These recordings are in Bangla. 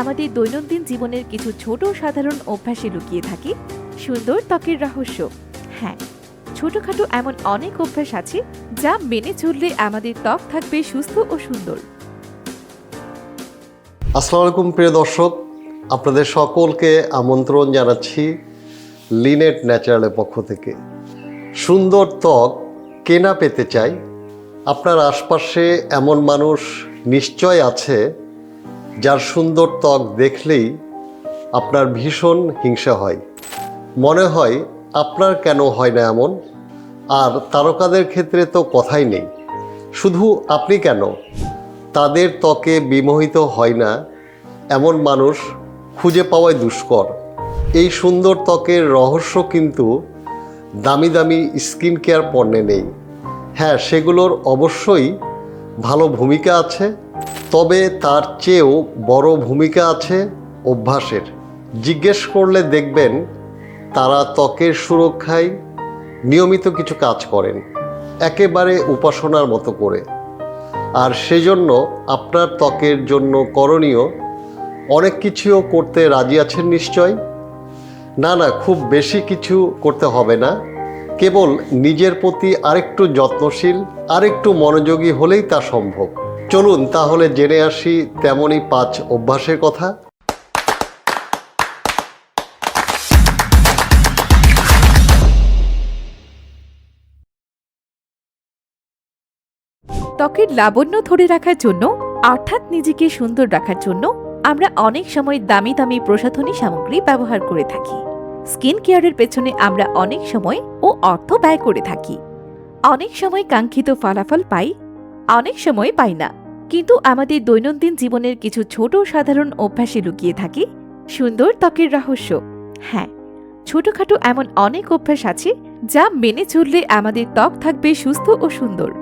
আমাদের দৈনন্দিন জীবনের কিছু ছোট সাধারণ অভ্যাসে লুকিয়ে থাকে। সুন্দর ত্বকের রহস্য। হ্যাঁ ছোটখাটো এমন অনেক অভ্যাস আছে যা মেনে চললে আমাদের ত্বক থাকবে সুস্থ ও সুন্দর। আসসালামু আলাইকুম, প্রিয় দর্শক। আপনাদের সকলকে আমন্ত্রণ জানাচ্ছি লিনেট ন্যাচারালের পক্ষ থেকে। সুন্দর ত্বক কেনা পেতে চাই। আপনার আশপাশে এমন মানুষ নিশ্চয় আছে যার সুন্দর ত্বক দেখলেই আপনার ভীষণ হিংসা হয়। মনে হয়, আপনার কেন হয় না এমন? আর তারকাদের ক্ষেত্রে তো কথাই নেই। শুধু আপনি কেন? তাদের ত্বকে বিমোহিত হয় না এমন মানুষ খুঁজে পাওয়াই দুষ্কর। এই সুন্দর ত্বকের রহস্য কিন্তু দামি দামি স্কিন কেয়ার পণ্যে নেই। হ্যাঁ সেগুলোর অবশ্যই ভালো ভূমিকা আছে। তবে তার চেয়েও বড় ভূমিকা আছে অভ্যাসের। জিজ্ঞেস করলে দেখবেন তারা ত্বকের সুরক্ষায় নিয়মিত কিছু কাজ করেন, একেবারে উপাসনার মতো করে। আর সেজন্য আপনার ত্বকের জন্য করণীয়, অনেক কিছুও করতে রাজি আছেন নিশ্চয়? না না, খুব বেশি কিছু করতে হবে না। কেবল নিজের প্রতি আরেকটু যত্নশীল, আরেকটু মনোযোগী হলেই তা সম্ভব। চলুন তাহলে জেনে আসি তেমনই পাঁচ অভ্যাসের কথা। ত্বকের লাবণ্য ধরে রাখার জন্য, অর্থাৎ নিজেকে সুন্দর রাখার জন্য, আমরা অনেক সময় দামি দামি প্রসাধনী সামগ্রী ব্যবহার করে থাকি। স্কিন কেয়ারের পেছনে আমরা অনেক সময় ও অর্থ ব্যয় করে থাকি। অনেক সময় কাঙ্ক্ষিত ফলাফল পাই অনেক সময় পাই না। কিন্তু আমাদের দৈনন্দিন জীবনের কিছু ছোট সাধারণ অভ্যাসে লুকিয়ে থাকে। সুন্দর ত্বকের রহস্য। হ্যাঁ ছোটখাটো এমন অনেক অভ্যাস আছে যা মেনে চললে আমাদের ত্বক থাকবে সুস্থ ও সুন্দর।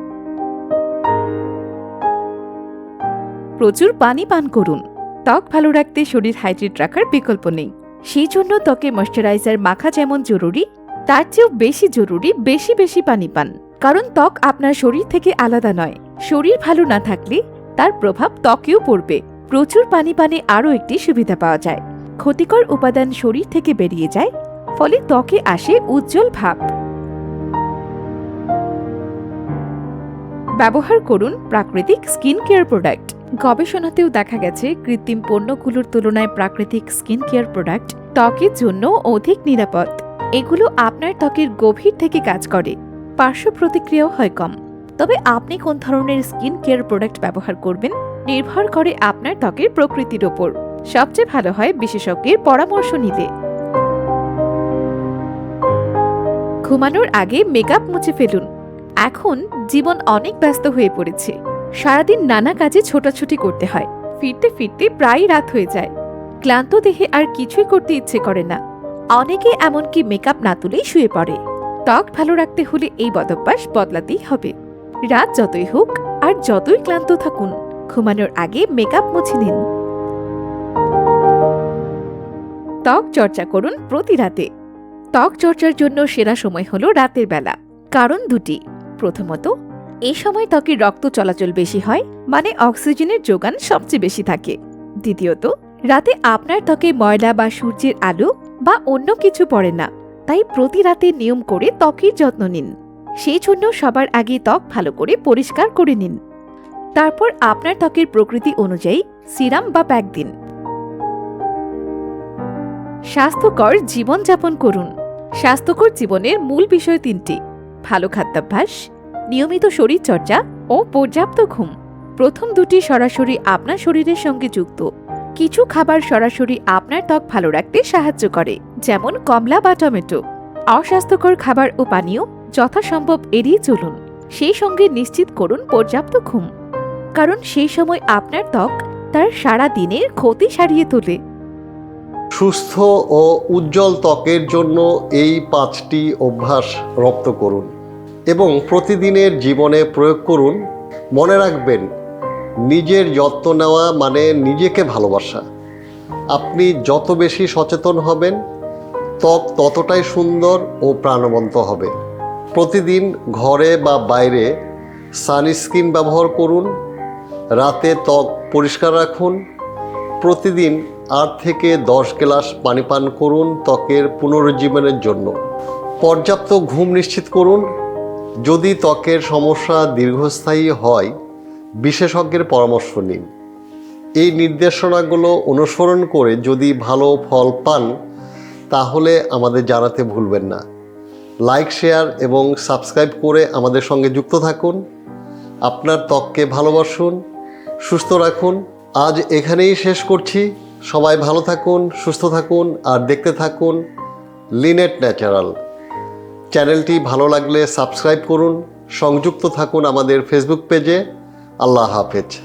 প্রচুর পানি পান করুন। ত্বক ভালো রাখতে শরীর হাইড্রেট রাখার বিকল্প নেই। সেই জন্য ত্বকে ময়শ্চারাইজার মাখা যেমন জরুরি, তার চেয়েও বেশি জরুরি বেশি বেশি পানি পান। কারণ ত্বক আপনার শরীর থেকে আলাদা নয়। শরীর ভালো না থাকলে তার প্রভাব ত্বকেও পড়বে। প্রচুর পানি পানে আরও একটি সুবিধা পাওয়া যায়। ক্ষতিকর উপাদান শরীর থেকে বেরিয়ে যায়, ফলে ত্বকে আসে উজ্জ্বল ভাব। ব্যবহার করুন প্রাকৃতিক স্কিন কেয়ার প্রোডাক্ট। গবেষণাতেও দেখা গেছে, কৃত্রিম পণ্যগুলোর তুলনায় প্রাকৃতিক স্কিন কেয়ার প্রোডাক্ট ত্বকের জন্য অধিক নিরাপদ। এগুলো আপনার ত্বকের গভীর থেকে কাজ করে। পার্শ্ব প্রতিক্রিয়াও হয় কম। তবে আপনি কোন ধরনের স্কিন কেয়ার প্রোডাক্ট ব্যবহার করবেন নির্ভর করে আপনার ত্বকের প্রকৃতির ওপর। সবচেয়ে ভালো হয় বিশেষজ্ঞের পরামর্শ নিতে। ঘুমানোর আগে মেকআপ মুছে ফেলুন। এখন জীবন অনেক ব্যস্ত হয়ে পড়েছে। সারাদিন নানা কাজে ছোটাছুটি করতে হয়। ফিরতে ফিরতে প্রায় রাত হয়ে যায়। ক্লান্ত দেহে আর কিছুই করতে ইচ্ছে করে না। অনেকে এমনকি মেকআপ না তুলেই শুয়ে পড়ে। ত্বক ভালো রাখতে হলে এই বদভ্যাস বদলাতেই হবে। রাত যতই হোক আর যতই ক্লান্ত থাকুন, ঘুমানোর আগে মেকআপ মুছে নিন। ত্বক চর্চা করুন প্রতি রাতে। ত্বক চর্চার জন্য সেরা সময় হলো রাতের বেলা, কারণ দুটি। প্রথমত এই সময় ত্বকের রক্ত চলাচল বেশি হয় মানে অক্সিজেনের যোগান সবচেয়ে বেশি থাকে। দ্বিতীয়ত, রাতে আপনার ত্বকে ময়লা বা সূর্যের আলো বা অন্য কিছু পড়ে না, তাই প্রতি রাতে নিয়ম করে ত্বকের যত্ন নিন। সেই জন্য সবার আগে ত্বক ভালো করে পরিষ্কার করে নিন। তারপর আপনার ত্বকের প্রকৃতি অনুযায়ী সিরাম বা প্যাক দিন। স্বাস্থ্যকর জীবনযাপন করুন। স্বাস্থ্যকর জীবনের মূল বিষয় তিনটি, ভালো খাদ্যাভ্যাস, নিয়মিত শরীরচর্চা ও পর্যাপ্ত ঘুম। প্রথম দুটি সরাসরি আপনার শরীরের সঙ্গে যুক্ত। কিছু খাবার সরাসরি আপনার ত্বক ভালো রাখতে সাহায্য করে, যেমন কমলা বা টমেটো। অস্বাস্থ্যকর খাবার ও পানীয় যথাসম্ভব এড়িয়ে চলুন। সেই সঙ্গে নিশ্চিত করুন পর্যাপ্ত ঘুম। কারণ সেই সময় আপনার ত্বক তার সারা দিনের ক্ষতি সারিয়ে তোলে। সুস্থ ও উজ্জ্বল ত্বকের জন্য এই পাঁচটি অভ্যাস রপ্ত করুন এবং প্রতিদিনের জীবনে প্রয়োগ করুন। মনে রাখবেন, নিজের যত্ন নেওয়া মানে নিজেকে ভালোবাসা। আপনি যত বেশি সচেতন হবেন, ত্বক ততটাই সুন্দর ও প্রাণবন্ত হবে। প্রতিদিন ঘরে বা বাইরে সানস্ক্রিন ব্যবহার করুন, রাতে ত্বক পরিষ্কার রাখুন, প্রতিদিন আট থেকে দশ গ্লাস পানি পান করুন ত্বকের পুনরুজ্জীবনের জন্য। পর্যাপ্ত ঘুম নিশ্চিত করুন। যদি ত্বকের সমস্যা দীর্ঘস্থায়ী হয়, বিশেষজ্ঞের পরামর্শ নিন। এই নির্দেশনাগুলো অনুসরণ করে যদি ভালো ফল পান, তাহলে আমাদের জানাতে ভুলবেন না। লাইক, শেয়ার এবং সাবস্ক্রাইব করে আমাদের সঙ্গে যুক্ত থাকুন। আপনার ত্বককে ভালোবাসুন, সুস্থ রাখুন। আজ এখানেই শেষ করছি। সবাই ভালো থাকুন, সুস্থ থাকুন আর দেখতে থাকুন লিনেট ন্যাচারাল। চ্যানেলটি ভালো লাগলে সাবস্ক্রাইব করুন। সংযুক্ত থাকুন আমাদের ফেসবুক পেজে। আল্লাহ হাফেজ।